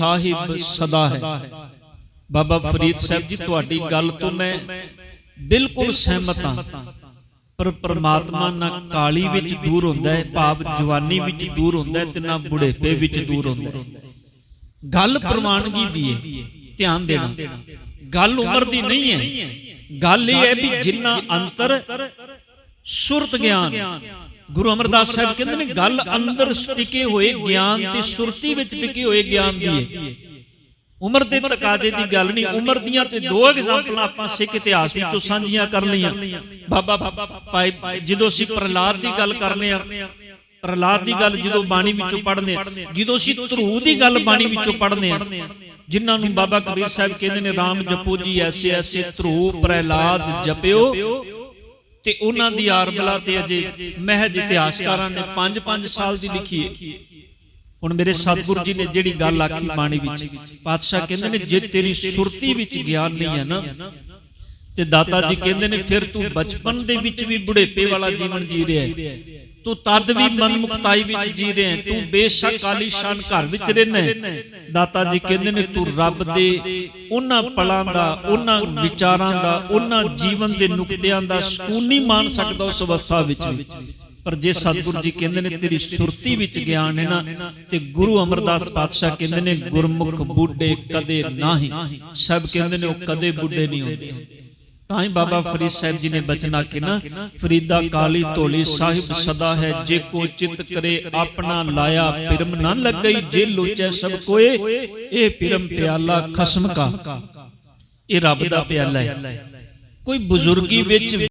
ਸਾਹਿਬ ਸਦਾ ਹੈ। ਬਾਬਾ ਫਰੀਦ ਸਾਹਿਬ ਜੀ ਤੁਹਾਡੀ ਗੱਲ ਤੋਂ ਮੈਂ ਬਿਲਕੁਲ ਸਹਿਮਤ ਹਾਂ। ਪਰ ਪ੍ਰਮਾਤਮਾ ਨਾ ਕਾਲੀ ਵਿੱਚ ਦੂਰ ਹੁੰਦਾ ਹੈ ਭਾਵ ਜਵਾਨੀ ਵਿੱਚ ਦੂਰ ਹੁੰਦਾ ਹੈ ਤੇ ਨਾ ਬੁਢੇਪੇ ਵਿੱਚ ਦੂਰ ਹੁੰਦਾ ਹੈ। ਗੱਲ ਪ੍ਰਵਾਨਗੀ ਦੀ ਹੈ। ਧਿਆਨ ਦੇਣਾ। ਗੱਲ ਉਮਰ ਦੀ ਨਹੀਂ ਹੈ। ਗੱਲ ਇਹ ਹੈ ਵੀ ਜਿੰਨਾ ਅੰਤਰ ਸੁਰਤ ਗਿਆਨ ਗੁਰੂ ਅਮਰਦਾਸ ਸਾਹਿਬ ਕਹਿੰਦੇ ਨੇ, ਗੱਲ ਅੰਦਰ ਟਿਕੇ ਹੋਏ ਗਿਆਨ ਤੇ ਸੁਰਤੀ ਵਿੱਚ ਟਿਕੇ ਹੋਏ ਗਿਆਨ ਦੀ ਹੈ ਉਮਰ ਦੇ ਤਕਾਜ਼ੇ ਦੀ ਗੱਲ ਨਹੀਂ, ਉਮਰ ਦੀਆਂ ਤੇ ਦੋ ਐਗਜ਼ਾਮਪਲਾਂ ਆਪਾਂ ਸਿੱਖ ਇਤਿਹਾਸ ਵਿੱਚੋਂ ਸਾਂਝੀਆਂ ਕਰ ਲਈਆਂ। ਬਾਬਾ ਭਾਈ, ਜਦੋਂ ਅਸੀਂ ਪ੍ਰਹਲਾਦ ਦੀ ਗੱਲ ਕਰਨੇ ਆ, ਪ੍ਰਹਲਾਦ ਦੀ ਗੱਲ ਜਦੋਂ ਬਾਣੀ ਵਿੱਚੋਂ ਪੜ੍ਹਨੇ ਆ, ਜਦੋਂ ਅਸੀਂ ਧਰੂ ਦੀ ਗੱਲ ਬਾਣੀ ਵਿੱਚੋਂ ਪੜ੍ਹਨੇ ਆ, ਜਿਨ੍ਹਾਂ ਨੂੰ ਬਾਬਾ ਕਬੀਰ ਸਾਹਿਬ ਕਹਿੰਦੇ ਨੇ RAM ਜਪੋ ਜੀ ਐਸੇ ਐਸੇ ਧਰੂ, ਪ੍ਰਹਲਾਦ ਜਪਿਓ ਤੇ ਉਹਨਾਂ ਦੀ ਆਰਬਲਾ ਤੇ ਅਜੇ ਮਹਿਜ ਇਤਿਹਾਸਕਾਰਾਂ ਨੇ 5-5 ਸਾਲ ਦੀ ਲਿਖੀ ਹੈ। ਹੁਣ ਮੇਰੇ ਸਤਿਗੁਰੂ ਜੀ ਨੇ ਜਿਹੜੀ ਗੱਲ ਆਖੀ ਬਾਣੀ ਵਿੱਚ ਪਾਤਸ਼ਾਹ ਕਹਿੰਦੇ ਨੇ ਜੇ ਤੇਰੀ ਸੁਰਤੀ ਵਿੱਚ ਗਿਆਨ ਨਹੀਂ ਹੈ ਨਾ ਤੇ ਦਾਤਾ ਜੀ ਕਹਿੰਦੇ ਨੇ ਫਿਰ ਤੂੰ ਬਚਪਨ ਦੇ ਵਿੱਚ ਵੀ ਬੁਢੇਪੇ ਵਾਲਾ ਜੀਵਨ ਜੀ ਰਿਹਾ ਹੈ। ਤੂੰ ਤਦ ਵੀ ਮਨ ਵਿੱਚ ਜੀ ਰਿਹਾ ਤੂੰ ਬੇਸ਼ੱਕ ਆਲੀਸ਼ਾਨ ਘਰ ਵਿੱਚ ਰਹਿਣਾ ਦਾਤਾ ਜੀ ਕਹਿੰਦੇ ਨੇ, ਤੂੰ ਰੱਬ ਦੇ ਉਹਨਾਂ ਪਲਾਂ ਦਾ, ਉਹਨਾਂ ਵਿਚਾਰਾਂ ਦਾ, ਉਹਨਾਂ ਜੀਵਨ ਦੇ ਨੁਕਤਿਆਂ ਦਾ ਸਕੂਨ ਨਹੀਂ ਮਾਣ ਸਕਦਾ ਉਸ ਅਵਸਥਾ ਵਿੱਚ ਵੀ। ਪਰ ਜੇ ਸਤਿਗੁਰੂ ਜੀ ਕਹਿੰਦੇ ਨੇ, ਤੇਰੀ ਸੁਰਤੀ ਵਿੱਚ ਗਿਆਨ ਹੈ ਨਾ, ਤੇ ਗੁਰੂ ਅਮਰਦਾਸ ਪਾਤਸ਼ਾਹ ਕਹਿੰਦੇ ਨੇ, ਗੁਰਮੁਖ ਬੁੱਢੇ ਕਦੇ ਨਾਹੀ। ਸਭ ਕਹਿੰਦੇ ਨੇ, ਉਹ ਕਦੇ ਬੁੱਢੇ ਨਹੀਂ ਹੁੰਦੇ। ਤਾਂ ਹੀ ਬਾਬਾ ਫਰੀਦ ਸਾਹਿਬ ਜੀ ਨੇ ਬਚਨ ਆਖੇ ਨਾ ਫਰੀਦਾ ਕਾਲੀ ਢੋਲੀ ਸਾਹਿਬ ਸਦਾ ਹੈ ਜੇ ਕੋ ਚਿਤ ਕਰੇ ਆਪਣਾ ਲਾਇਆ ਪਿਰਮ ਨਾ ਲੱਗਈ ਜੇ ਲੋਚੈ ਸਭ ਕੋਏ ਇਹ ਪਿਰਮ ਪਿਆਲਾ ਖਸਮ ਕਾ। ਇਹ ਰੱਬ ਦਾ ਪਿਆਲਾ ਹੈ। ਕੋਈ ਬਜ਼ੁਰਗੀ ਵਿੱਚ